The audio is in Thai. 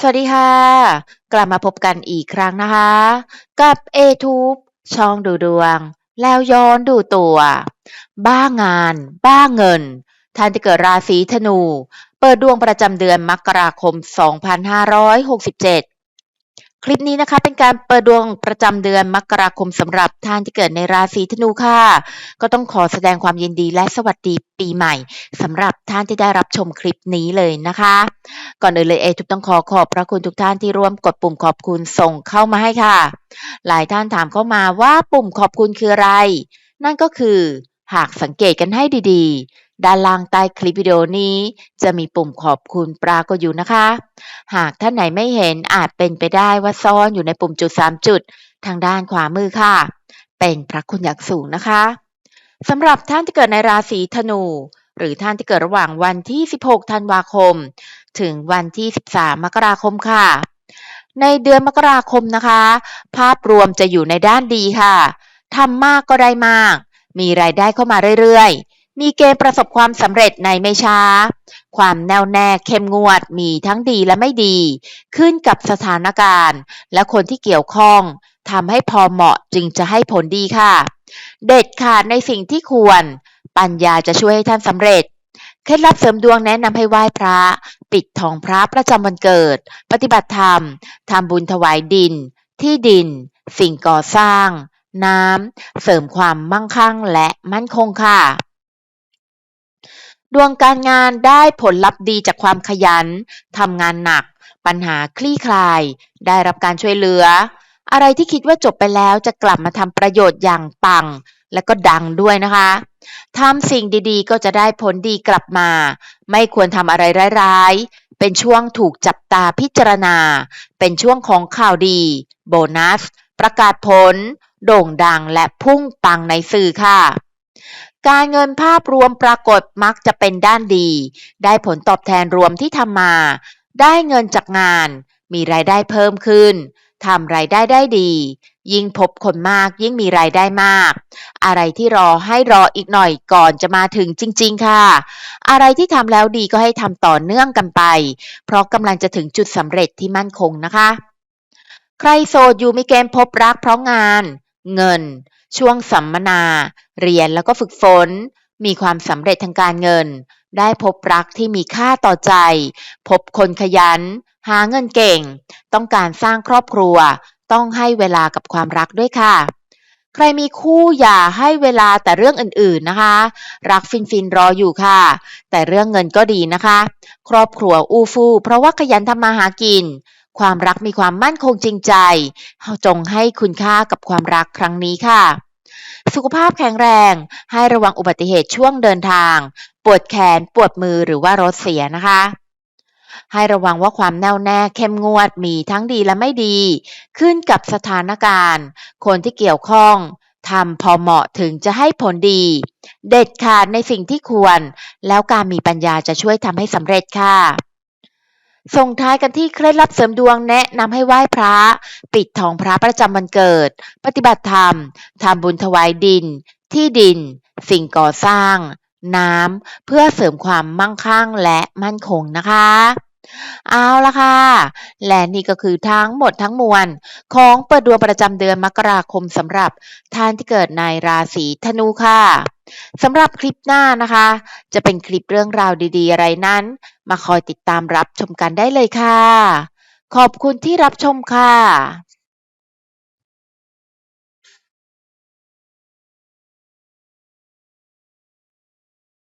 สวัสดีค่ะ กลับมาพบกันอีกครั้งนะคะ กับ A-Tube ช่องดูดวง แล้วย้อนดูตัว บ้างาน บ้าเงิน ท่านที่เกิดราศีธนู เปิดดวงประจำเดือนมกราคม 2567 คลิปนี้นะคะเป็นการเปิดดวงประจำเดือนมกราคมสำหรับท่านที่เกิดในราศีธนูค่ะ ก็ต้องขอแสดงความยินดีและสวัสดีปีใหม่สำหรับท่านที่ได้รับชมคลิปนี้เลยนะคะ ก่อนอื่นเลยเอทุกต้องขอขอบพระคุณทุกท่านที่ร่วมกดปุ่มขอบคุณส่งเข้ามาให้ค่ะ หลายท่านถามเข้ามาว่าปุ่มขอบคุณคืออะไร นั่นก็คือหากสังเกตกันให้ดีๆ ด้านล่างใต้คลิปวิดีโอนี้ จะมีปุ่มขอบคุณปรากฏอยู่นะคะ หากท่านไหนไม่เห็นอาจเป็นไปได้ว่าซ่อนอยู่ในปุ่มจุด 3 จุด ทางด้านขวามือค่ะ เป็นพระคุณอย่างสูงนะคะสำหรับท่านที่เกิดในราศีธนู หรือท่านที่เกิดระหว่างวันที่ 16 ธันวาคม ถึงวันที่ 13 มกราคมค่ะ ในเดือนมกราคมนะคะ ภาพรวมจะอยู่ในด้านดีค่ะทำมากก็ได้มาก มีรายได้เข้ามาเรื่อยๆ มีเกณฑ์ประสบความสำเร็จในไม่ช้า ความแน่วแน่เข้มงวดมีทั้งดีและไม่ดี ขึ้นกับสถานการณ์ และคนที่เกี่ยวข้องทำให้พอเหมาะจึงจะให้ผลดีค่ะ เด็ดขาดในสิ่งที่ควร ปัญญาจะช่วยให้ท่านสำเร็จ เคล็ดลับเสริมดวงแนะนำให้ไหว้พระ ปิดทองพระประจำวันเกิด ปฏิบัติธรรมทำบุญถวายดิน ที่ดิน สิ่งก่อสร้าง น้ำ เสริมความมั่งคั่งและมั่นคงค่ะ ดวงการงานได้ผลลัพธ์ดีจากความขยัน ทำงานหนัก ปัญหาคลี่คลาย ได้รับการช่วยเหลือ อะไรที่คิดว่าจบไปแล้วจะกลับมาทำประโยชน์อย่างปัง และก็ดังด้วยนะคะทำสิ่งดีๆ ก็จะได้ผลดีกลับมา ไม่ควรทำอะไรร้ายๆ เป็นช่วงถูกจับตาพิจารณา เป็นช่วงของข่าวดี โบนัส ประกาศผล โด่งดังและพุ่งปังในสื่อค่ะ การเงินภาพรวมปรากฏมักจะเป็นด้านดี ได้ผลตอบแทนรวมที่ทำมา ได้เงินจากงาน มีรายได้เพิ่มขึ้นทำรายได้ได้ดี ยิ่งพบคนมากยิ่งมีรายได้มาก อะไรที่รอให้รออีกหน่อยก่อนจะมาถึงจริง ๆ ค่ะ อะไรที่ทำแล้วดีก็ให้ทำต่อเนื่องกันไป เพราะกำลังจะถึงจุดสำเร็จที่มั่นคงนะคะ ใครโสดอยู่มีเกณฑ์พบรักเพราะงาน เงิน ช่วงสัมมนา เรียนแล้วก็ฝึกฝน มีความสำเร็จทางการเงิน ได้พบรักที่มีค่าต่อใจ พบคนขยัน หาเงินเก่ง ต้องการสร้างครอบครัว ต้องให้เวลากับความรักด้วยค่ะ ใครมีคู่อย่าให้เวลาแต่เรื่องอื่นๆนะคะ รักฟินฟินรออยู่ค่ะ แต่เรื่องเงินก็ดีนะคะ ครอบครัวอู้ฟู่เพราะว่าขยันทำมาหากินความรักมีความมั่นคงจริงใจ จงให้คุณค่ากับความรักครั้งนี้ค่ะ สุขภาพแข็งแรง ให้ระวังอุบัติเหตุช่วงเดินทาง ปวดแขน ปวดมือหรือว่ารถเสียนะคะ ให้ระวังว่าความแน่วแน่เข้มงวดมีทั้งดีและไม่ดี ขึ้นกับสถานการณ์ คนที่เกี่ยวข้องทำพอเหมาะถึงจะให้ผลดี เด็ดขาดในสิ่งที่ควร แล้วการมีปัญญาจะช่วยทำให้สำเร็จค่ะ ส่งท้ายกันที่เคล็ดลับเสริมดวงแนะนำให้ไหว้พระ ปิดทองพระประจำวันเกิด ปฏิบัติธรรมทำบุญถวายดิน ที่ดิน สิ่งก่อสร้าง น้ำเพื่อเสริมความมั่งคั่งและมั่นคงนะคะ เอาละค่ะ และนี่ก็คือทั้งหมดทั้งมวล ของเปิดดวงประจำเดือนมกราคมสำหรับท่านที่เกิดในราศีธนูค่ะสำหรับคลิปหน้านะคะ จะเป็นคลิปเรื่องราวดีๆ อะไรนั้น มาคอยติดตามรับชมกันได้เลยค่ะ ขอบคุณที่รับชมค่ะ